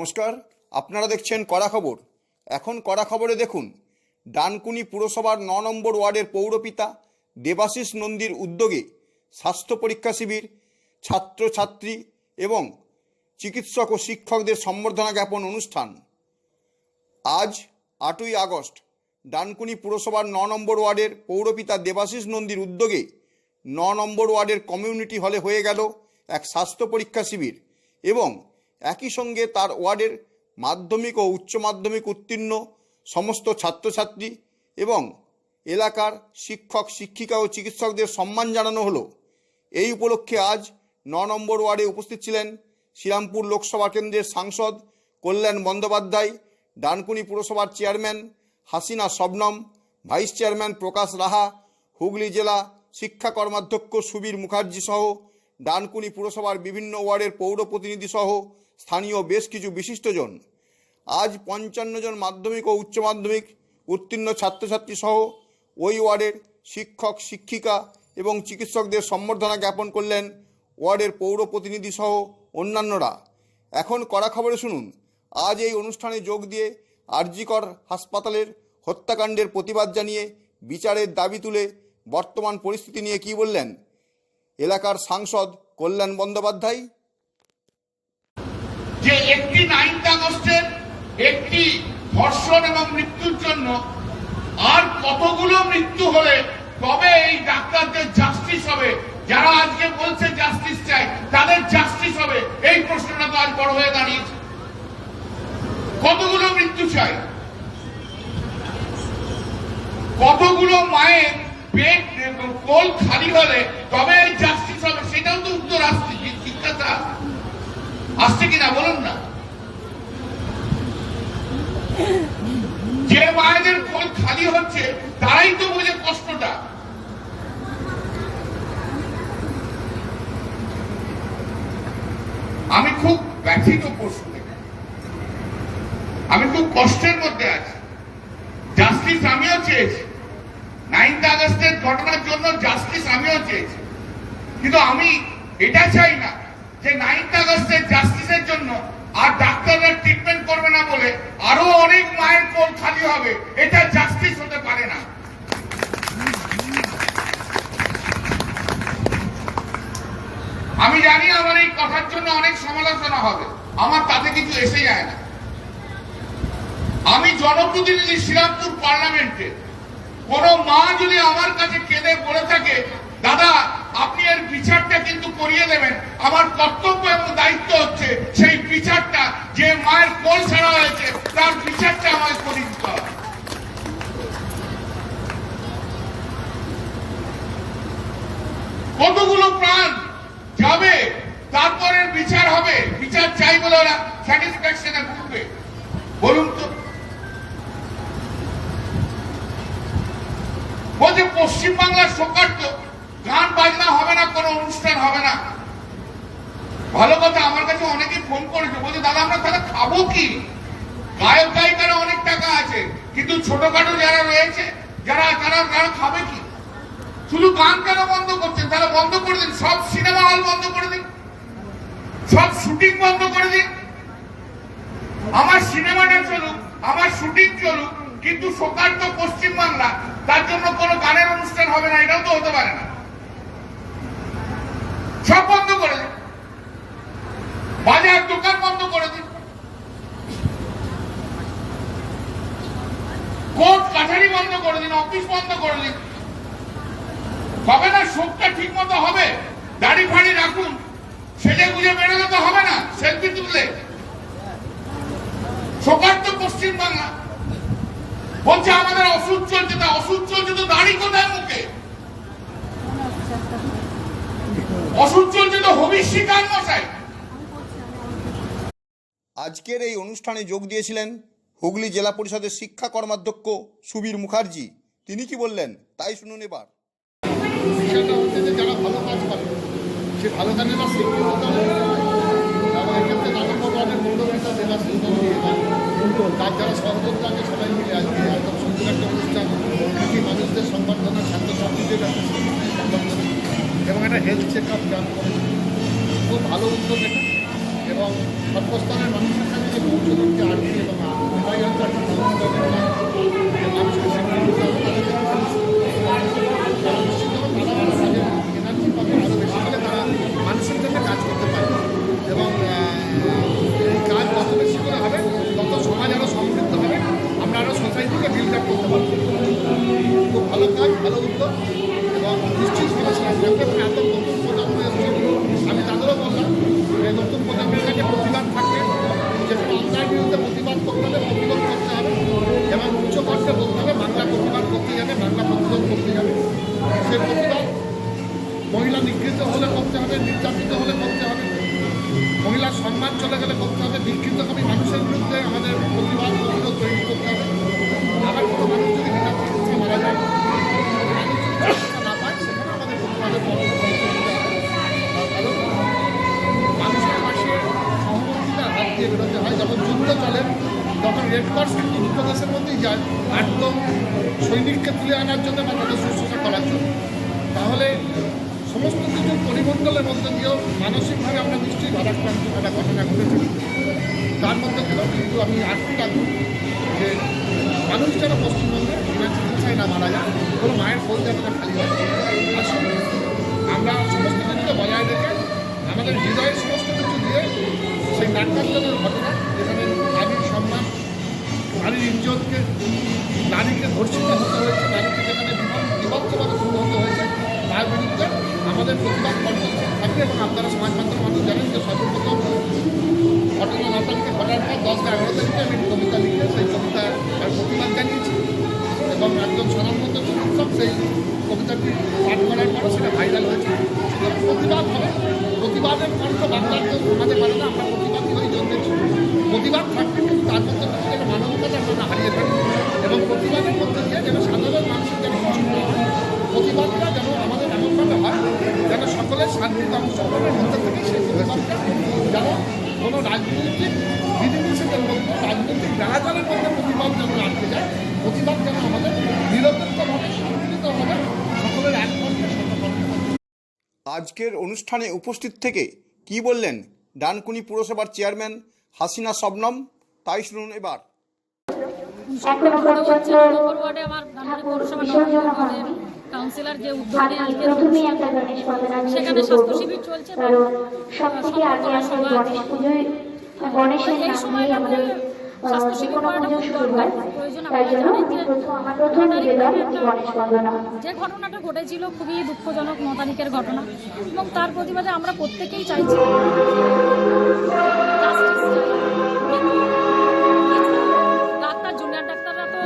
নমস্কার, আপনারা দেখছেন কড়া খবর। এখন কড়া খবরে দেখুন, ডানকুনি পুরসভার ন নম্বর ওয়ার্ডের পৌরপিতা দেবাশিস নন্দীর উদ্যোগে স্বাস্থ্য পরীক্ষা শিবির, ছাত্রছাত্রী এবং চিকিৎসক ও শিক্ষকদের সম্বর্ধনা জ্ঞাপন অনুষ্ঠান। আজ আটই আগস্ট, ডানকুনি পুরসভার ন নম্বর ওয়ার্ডের পৌরপিতা দেবাশিস নন্দীর উদ্যোগে ন নম্বর ওয়ার্ডের কমিউনিটি হলে হয়ে গেল এক স্বাস্থ্য পরীক্ষা শিবির এবং একই সঙ্গে তার ওয়ার্ডের মাধ্যমিক ও উচ্চ মাধ্যমিক উত্তীর্ণ সমস্ত ছাত্রছাত্রী এবং এলাকার শিক্ষক, শিক্ষিকা ও চিকিৎসকদের সম্মান জানানো হলো। এই উপলক্ষে আজ ন নম্বর ওয়ার্ডে উপস্থিত ছিলেন শ্রীরামপুর লোকসভা কেন্দ্রের সাংসদ কল্যাণ বন্দ্যোপাধ্যায়, ডানকুনি পুরসভার chairman Hasina Shabnam, vice chairman Prakash Raha, Hooghly জেলা শিক্ষা কর্মাধ্যক্ষ সুবীর মুখার্জি সহ ডানকুনি পুরসভার বিভিন্ন ওয়ার্ডের পৌর প্রতিনিধি সহ স্থানীয় বেশ কিছু বিশিষ্টজন, আজ পঞ্চান্ন জন মাধ্যমিক ও উচ্চ মাধ্যমিক উত্তীর্ণ ছাত্রছাত্রী সহ ওই ওয়ার্ডের শিক্ষক, শিক্ষিকা এবং চিকিৎসকদের সম্বর্ধনা জ্ঞাপন করলেন ওয়ার্ডের পৌর প্রতিনিধি সহ অন্যান্যরা। এখন কড়া খবরে শুনুন, আজ এই অনুষ্ঠানে যোগ দিয়ে আরজিকর হাসপাতালের হত্যাকাণ্ডের প্রতিবাদ জানিয়ে বিচারের দাবি তুলে বর্তমান পরিস্থিতি নিয়ে কি বললেন? এলাকার সাংসদ কল্যাণ বন্দ্যোপাধ্যায় যে একটি নাইনথ আগস্টের একটি ধর্ষণ এবং মৃত্যুর জন্য আর কতগুলো মৃত্যু হলে তবে এই ডাক্তারদের জাস্টিস হবে? যারা আজকে বলছে জাস্টিস চাই, তাদের জাস্টিস হবে? এই প্রশ্নটা তো আজ বড় হয়ে দাঁড়িয়েছে। কতগুলো মৃত্যু চাই? কতগুলো মায়ের পেট কোল খালি হলে তবে এই জাস্টিস হবে? সেটাও তো উত্তর আসছে জিজ্ঞাসা আসছে কিনা বলুন না। যে মায়েদের কোল খালি হচ্ছে, তারাই তো বোঝে কষ্টটা। আমি খুব ব্যথিত পশু আমি খুব কষ্টের মধ্যে আছি। জাস্টিস আমিও চেয়েছি। নাইনথ আগস্টের ঘটনার জন্য জাস্টিস আমিও চেয়েছি। কিন্তু আমি এটা চাই না। যে নাইনথ আগস্টের জাস্টিসের জন্য আর ডাক্তাররা ট্রিটমেন্ট করবে না বলে আরও অনেক মায়ের কোল খালি হবে, এটা জাস্টিস হতে পারে না। আমি জানি আমার এই কথার জন্য অনেক সমালোচনা হবে, আমার তাতে কিছু এসে যায় না। আমি জনপ্রতিনিধি শ্রীরামপুর পার্লামেন্টে, কোন মা যদি আমার কাছে কেঁদে বলে থাকে, দাদা আপনি এর বিচারটা কিন্তু করিয়ে দেবেন। আমার কর্তব্য এবং দায়িত্ব হচ্ছে সেই বিচারটা, যে মায়ের কোল ছাড়া হয়েছে, তার বিচারটা আমায় করিয়ে দিতে হবে কতগুলো প্রাণ যাবে তারপরের বিচার হবে বিচার চাই বলে ওরা স্যাটিসফ্যাকশনে ঘুরবে বলুন তো বলছে পশ্চিমবাংলার সৌকার্য গান বাজনা হবে না কোনো অনুষ্ঠান হবে না ভালো কথা আমার কাছে অনেকে ফোন করেছে বলছে দাদা আমরা তাহলে খাব কি গায়ক গায়িকারা অনেক টাকা আছে কিন্তু ছোটখাটো যারা রয়েছে যারা তারা তারা খাবে কি? শুধু গান কেন বন্ধ করছেন? তাহলে বন্ধ করে দিন। সব সিনেমা হল বন্ধ করে দিন। সব শুটিং বন্ধ করে দিন। আমার সিনেমাটা চলুক, আমার শুটিং চলুক, কিন্তু সকাল তো পশ্চিমবাংলা, তার জন্য কোনো গানের অনুষ্ঠান হবে না, এটাও তো হতে পারে না সব বন্ধ করে দিন বাজার দোকান বন্ধ করে দিন কোর্ট কাছারি বন্ধ করে দিন অফিস বন্ধ করে দিন হবে না শোকটা ঠিক মতো হবে। দাড়ি ফাড়ি রাখুন। সেজে গুজে বেরোলে তো হবে না, সেলফি তুললে। শোকার তো পশ্চিম বাংলা বলছে, আমাদের ওষুধ চলছে না ওষুধ চলছে তো দাড়ি কোথায় মুখে? ওষুধ চলছে তো হবির শিকার মশাই। আজকের এই অনুষ্ঠানে যোগ দিয়েছিলেন হুগলি জেলা পরিষদের শিক্ষা কর্মাধ্যক্ষ সুবীর মুখার্জি। তিনি কি বললেন? তাই শুনুন এবার। হচ্ছে যে যারা ভালো কাজ করে, সে ভালো এবং এক্ষেত্রে তার যারা সবাই মিলে সুন্দর একটা অনুষ্ঠান মানুষদের এবং হেলথ চেক আপ খুব ভালো উদ্যোগ এবং সর্বস্তরের মানুষের কাছে যে পৌঁছতে আর্থিক এবং Vai entrar com o Bangla করতে যাবে। সে প্রতিবাদ মহিলা নিগৃহীত হলে করতে হবে, নির্যাতিত হলে করতে হবে মহিলার সম্মান চলে গেলে করতে হবে বিকৃতকামী মানুষের বিরুদ্ধে আমাদের প্রতিবাদ, প্রতিরোধ তৈরি করতে হবে। আবার কোনো মানুষ যদি মারা যায় না পায়, সেখানে আমাদের প্রতিবাদের মানুষের পাশে সহমর্মিতার হাত দিয়ে বেরোতে হয়, যখন যুদ্ধ চলে তখন রেড ক্রস কিন্তু দুটো দেশের মধ্যেই যায়। একদম সৈনিককে তুলে আনার জন্য বা তাদের শুশ্রূষা করার জন্য। তাহলে সমস্ত কিছু পরিমণ্ডলের মধ্যে দিয়েও মানসিকভাবে আমরা নিশ্চয়ই ভারাক্রান্ত একটা ঘটনা ঘটেছে। তার মধ্যে দিয়েও কিন্তু আমি আটকে রাখব যে মানুষ যেন পশ্চিমবঙ্গে বিনা চিকিৎসায় না মারা যায়, কোনো মায়ের কোল যেন না খালি হয় আমরা সমস্ত কিছুকে বজায় রেখে আমাদের হৃদয়ের সমস্ত কিছু দিয়ে সেই নাট্যাঞ্জনের ঘটনা কবিতাটি পাঠ করার পরও সেটা ভাইরাল হয়েছে। সুতরাং প্রতিবাদ হবে। প্রতিবাদের কণ্ঠ বাংলার কেউ শোনাতে পারে না, আমরা প্রতিবাদী হয়ে জন্মেছি প্রতিবাদ থাকবে কিন্তু তার মধ্যে থেকে যেন মানবতাটা আমরা হারিয়ে ফেলি এবং প্রতিবাদের মধ্যে দিয়ে যেন সাধারণ মানুষের যেন কিছু হয়। প্রতিবাদটা যেন আমাদের এমনভাবে হয় যেন সকলের শান্তির অংশগ্রহণের মধ্যে থেকে সেই প্রতিবাদটা যেন কোনো রাজনৈতিক বিধিনিষেধের মধ্যে, রাজনৈতিক বেড়াজালের মধ্যে আজকের অনুষ্ঠানে উপস্থিত থেকে কি বললেন ডানকুনি পুরসভার চেয়ারম্যান হাসিনা শবনম? তাই শুনুন এবার। এখনও পর্যন্ত ওয়ার্ডে আমার পৌরসভা কাউন্সিলর যে উদ্যোগ নিয়ে আমি প্রথমেই একটা গণেশ বন্দনা নিয়ে সেখানে স্বাস্থ্য শিবির চলছে কারণ সব থেকে আগে আসলে গণেশ পুজোয় গণেশের নাম আমাদের স্বাস্থ্য যে শিবির কোনো করাটা খুব দরকার। প্রয়োজন তাই আমরা জানি যে ঘটনাটা ঘটেছিল খুবই দুঃখজনক ন তারিখের ঘটনা এবং তার প্রতিবাদে আমরা প্রত্যেকেই চাইছি ডাক্তার জুনিয়র ডাক্তাররা তো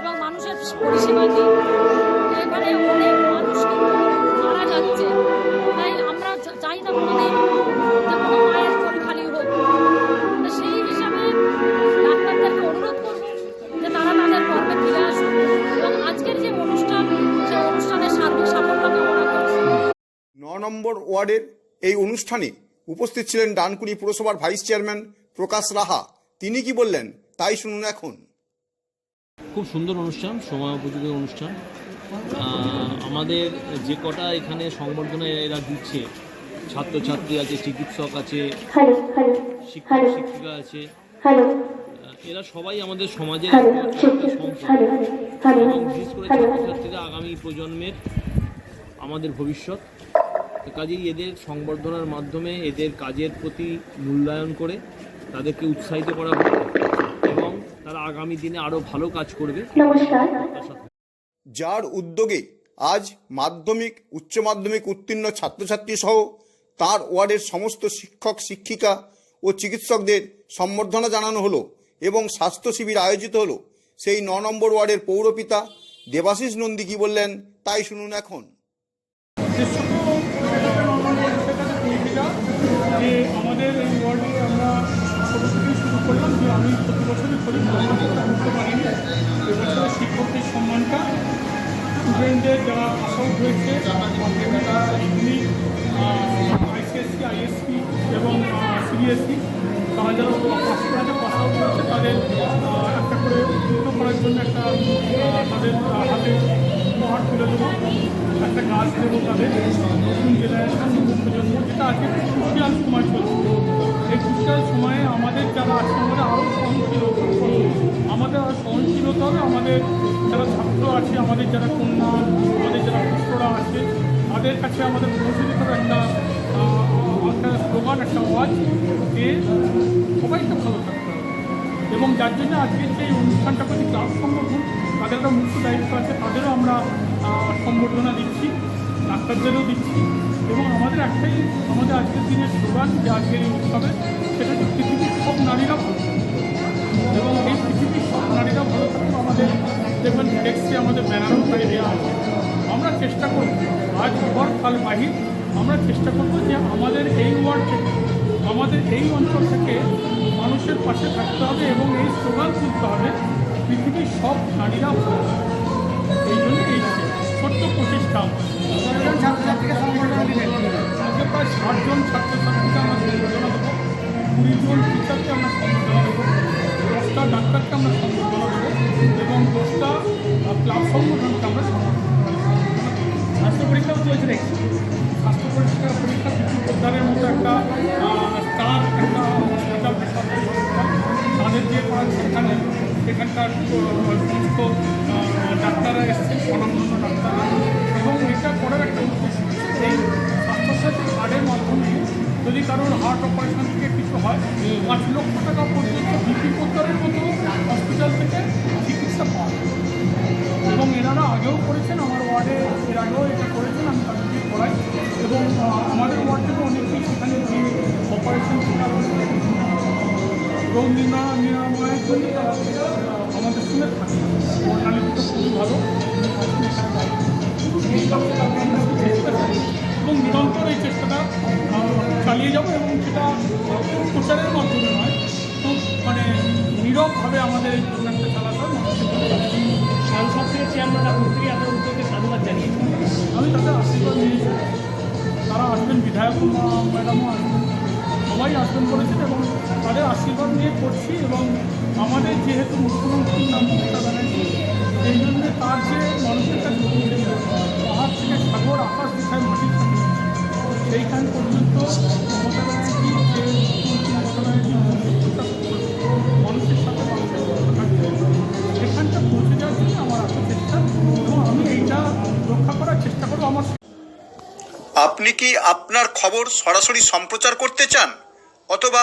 এবং মানুষের পরিষেবা দিন ওয়ার্ডের এই অনুষ্ঠানে উপস্থিত ছিলেন ডানকুনি পুরসভার ভাইস চেয়ারম্যান প্রকাশ রাহা। তিনি কি বললেন তাই শুনুন এখন। খুব সুন্দর অনুষ্ঠান সময় উপযোগী অনুষ্ঠান। আমাদের যে কটা এখানে সংবর্ধনা এরা দিচ্ছে ছাত্রছাত্রী আছে চিকিৎসক আছে শিক্ষক শিক্ষিকা আছে এরা সবাই আমাদের সমাজের বিশেষ করে ছাত্রছাত্রীরা আগামী প্রজন্মের আমাদের ভবিষ্যৎ। কাজেই এদের সংবর্ধনার মাধ্যমে এদের কাজের প্রতি মূল্যায়ন করে তাদেরকে উৎসাহিত করা হবে এবং তারা আগামী দিনে আরও ভালো কাজ করবে। যার উদ্যোগে আজ মাধ্যমিক উচ্চ মাধ্যমিক উত্তীর্ণ ছাত্রছাত্রী সহ তার ওয়ার্ডের সমস্ত শিক্ষক শিক্ষিকা ও চিকিৎসকদের সম্বর্ধনা জানানো হলো এবং স্বাস্থ্য শিবির আয়োজিত হলো। সেই ন নম্বর ওয়ার্ডের পৌরপিতা দেবাশিস নন্দী কি বললেন তাই শুনুন এখন। যে আমাদের এই ওয়ার্ডে আমরা ছোটো থেকেই শুরু করলাম যে আমি প্রতি বছরই করি করতে পারিনি। এবছর শিক্ষকদের সম্মানটা স্টুডেন্টদের যারা আসাউট হয়েছে মাধ্যমিকা ইংলিশ আইসিএসসি, আইএসসি এবং সিবিএসসি, তারা যারা পাস করেছে পাস আউট তাদের উন্নত করার জন্য একটা তাদের হাতে উপহার তুলে দেবো, একটা গাছ দেবো তাদের, নতুন নতুন প্রজন্ম, যেটা আজকে ক্রুশিয়াল সময় চলছে। এই ক্রুশিয়াল সময়ে আমাদের যারা আছে, আমাদের আরও সহনশীল আমাদের আরও সহনশীল হবে, আমাদের যারা ছাত্র আছে, আমাদের যারা কন্যা, আমাদের যারা পুত্ররা আছে, তাদের কাছে আমাদের পৌঁছে একটা একটা স্লোগান একটা আওয়াজ, যে সবাইকে ভালো থাকতে হবে এবং যার জন্য আজকের এই অনুষ্ঠানটা প্রতি ক্লাব সংগঠন, তাদের একটা মুখ্য দায়িত্ব আছে, তাদেরও আমরা সম্বর্ধনা দিচ্ছি, ডাক্তারদেরও দিচ্ছি। এবং আমাদের একটাই, আমাদের আজকের দিনের স্লোগান যে আজকের এই উৎসবে, সেটা হচ্ছে পৃথিবীর সব নারীরা ভালো এবং এই পৃথিবীর সব নারীরা ভালো থাকবে আমাদের দেখবেন ফ্লেক্সে আমাদের ব্যানারও পাই দেওয়া আছে। আমরা চেষ্টা করব, আজ ঘর কাল বাহির আমরা চেষ্টা করব যে আমাদের এই ওয়ার্ড থেকে আমাদের এই অঞ্চল থেকে মানুষের পাশে থাকতে হবে এবং এই স্লোগান তুলতে হবে, পৃথিবীর সব নারীরা। এই জন্য এই ছোট্ট প্রচেষ্টা আজকে প্রায় ষাটজন ছাত্রছাত্রীকে আমরা সম্বর্ধনা দেবো কুড়ি জন টিচারকে আমরা সম্বর্ধনা দেবো, দশটা ডাক্তারকে আমরা সম্বর্ধনা দেবো এবং দশটা ক্লাব সংগঠনকে আমরা। স্বাস্থ্য পরীক্ষাও চলছে দেখছি স্বাস্থ্য পরীক্ষা পরীক্ষা কিছু উদ্ধারের মতো সেখানকার সমস্ত ডাক্তাররা এসছেন স্বনামধন্য ডাক্তাররা। এবং এটা করার একটা উদ্দেশ্য এই স্বাস্থ্যসাথী কার্ডের মাধ্যমে যদি কারোর হার্ট অপারেশন থেকে কিছু হয়, পাঁচ লক্ষ টাকা পর্যন্ত বিপি প্রত্যারের মতো হসপিটাল থেকে চিকিৎসা পাওয়া এবং এনারা আগেও করেছেন, আমার ওয়ার্ডে এর আগেও এটা করেছেন, আমি তাদেরকে করাই এবং আমাদের ওয়ার্ড থেকে অনেকেই সেখানে যে অপারেশন রোগ নির্ণয় নিরাময়ের জন্য তারা আমাদের সঙ্গে থাকে। বর্ণালীটা খুবই ভালো। এবং নিরন্তর এই চেষ্টাটা চালিয়ে যাব এবং সেটা খুব প্রচারের মাধ্যমে নয়, খুব মানে নীরবভাবে আমাদের করছি এবং আমাদের যেহেতু মুখ্যমন্ত্রীর নাম মমতা ব্যানার্জি এই জন্য তার যে মানুষের কাছে পাহাড় থেকে সাগর, আকাশ দেখায় মাটির সাথে সেইখান পর্যন্ত মমতা ব্যানার্জি যে মুখ্যমন্ত্রী মমতা ব্যানার্জি মানুষের সাথে মানুষের সেখানটা পৌঁছে যাওয়ার জন্য আমার এত চেষ্টা, এবং আমি এইটা রক্ষা করার চেষ্টা করব আমার আপনি কি আপনার খবর সরাসরি সম্প্রচার করতে চান? অথবা